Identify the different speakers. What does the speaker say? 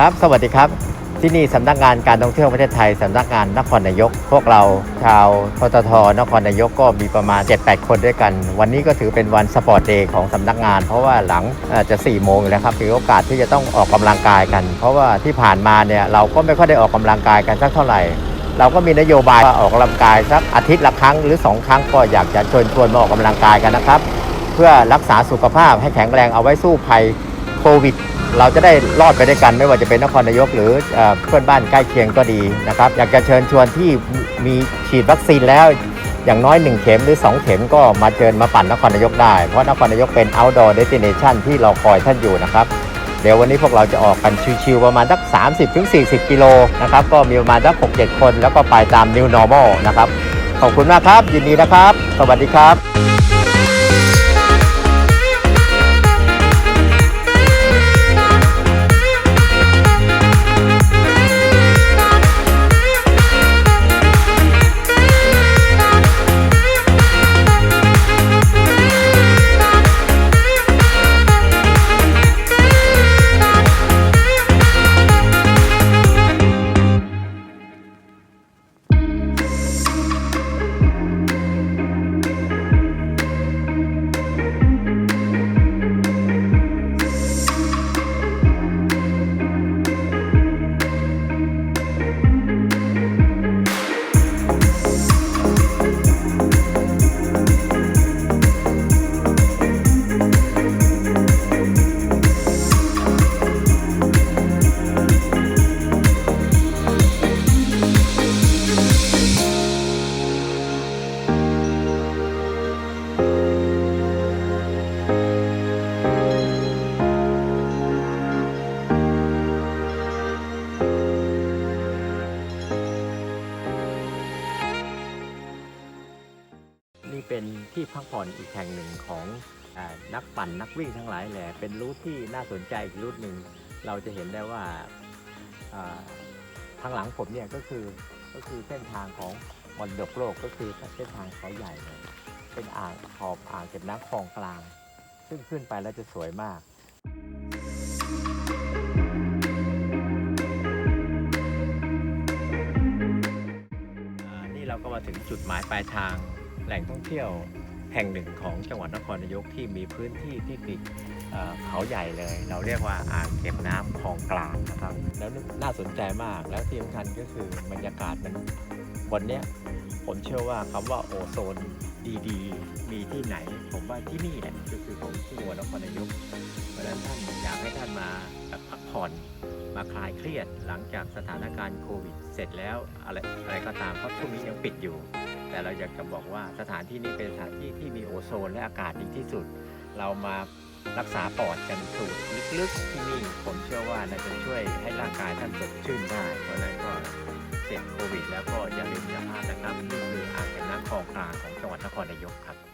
Speaker 1: ครับ สวัสดีครับ ที่นี่สำนักงานการท่องเที่ยวประเทศไทยสำนักงานนครนายก พวกเราชาวทททนครนายกก็มีประมาณ 7-8 คนด้วยกัน วันนี้ก็ถือเป็นวันสปอร์ตเดย์ของสำนักงาน เพราะว่าหลังจะ4โมงแล้วครับถือโอกาสที่จะต้องออกกำลังกายกัน เพราะว่าที่ผ่านมาเนี่ยเราก็ไม่ค่อยได้ออกกำลังกายกันสักเท่าไหร่เราก็มีนโยบายว่าออกกำลังกายสักอาทิตย์ละครั้งหรือ 2 ครั้งก็อยากจะชิญชวนมาออกกำลังกายกันนะครับ เพื่อรักษาสุขภาพให้แข็งแรงเอาไว้สู้ภัยโควิด เราจะได้รอดไปด้วยกันไม่ว่าจะเป็นนครนายกหรือเพื่อนบ้านใกล้เคียงก็ดีนะครับ อยากจะเชิญชวนที่มีฉีดวัคซีนแล้วอย่างน้อย 1 เข็มหรือ 2 เข็มก็มาเชิญมาปั่นนครนายกได้ เพราะนครนายกเป็น outdoor destination ที่เราคอยท่านอยู่นะครับ เดี๋ยววันนี้พวกเราจะออกกันชิวๆประมาณสัก 30-40 กิโลนะครับ ก็มีประมาณสัก 6-7 คน แล้วก็ไปตาม new normal นะครับ ขอบคุณมากครับ ยินดีนะครับ สวัสดีครับ เป็นที่พักผ่อนอีกแห่งหนึ่งของอนักปั่นนักวิ่งทั้งหลายแหละเป็นรูทที่น่าสนใจอีกรูทหนึ่งเราจะเห็นได้ว่าทางหลังผมเนี่ยก็คือก็คือเส้นทางของมรดกโลกก็คือเส้นทางเขาใหญ่เลยเป็นอ่างขอบอ่างเก็บน้ำคลองกลาง ซึ่งขึ้นไปแล้วจะสวยมากนี่เราก็มาถึงจุดหมายปลายทาง แหล่งท่องเที่ยวแห่งหนึ่งของจังหวัดนครนายกที่มีพื้นที่ที่ติดเขาใหญ่เลย เราเรียกว่าอ่างเก็บน้ำคลองกลางนะครับ แล้วน่าสนใจมากแล้วที่สำคัญก็คือบรรยากาศมันวันเนี้ยผมเชื่อว่าคำว่าโอโซนดีๆ มีที่ไหน ผมว่าที่นี่แหละก็คือของที่จังหวัดนครนายกเพราะฉะนั้นท่านอยากให้ท่านมาพักผ่อนมาคลายเครียดหลังจากสถานการณ์โควิด เสร็จแล้วอะไรอะไรก็ตามเพราะช่วงนี้ยังปิดอยู่ แต่เราอยากจะบอกว่าสถานที่นี้เป็นสถานที่ที่มีโอโซนและอากาศดีที่สุด เรามารักษาปอดกันสูดลึกๆที่นี่ผมเชื่อว่าน่าจะช่วยให้ร่างกายท่านสดชื่นได้ เพราะนั้นก็เสร็จโควิดแล้วก็อย่าลืมอย่าพลาดนะครับนี่คืออ่างเก็บน้ำคลองกลางของจังหวัดนครนายกครับ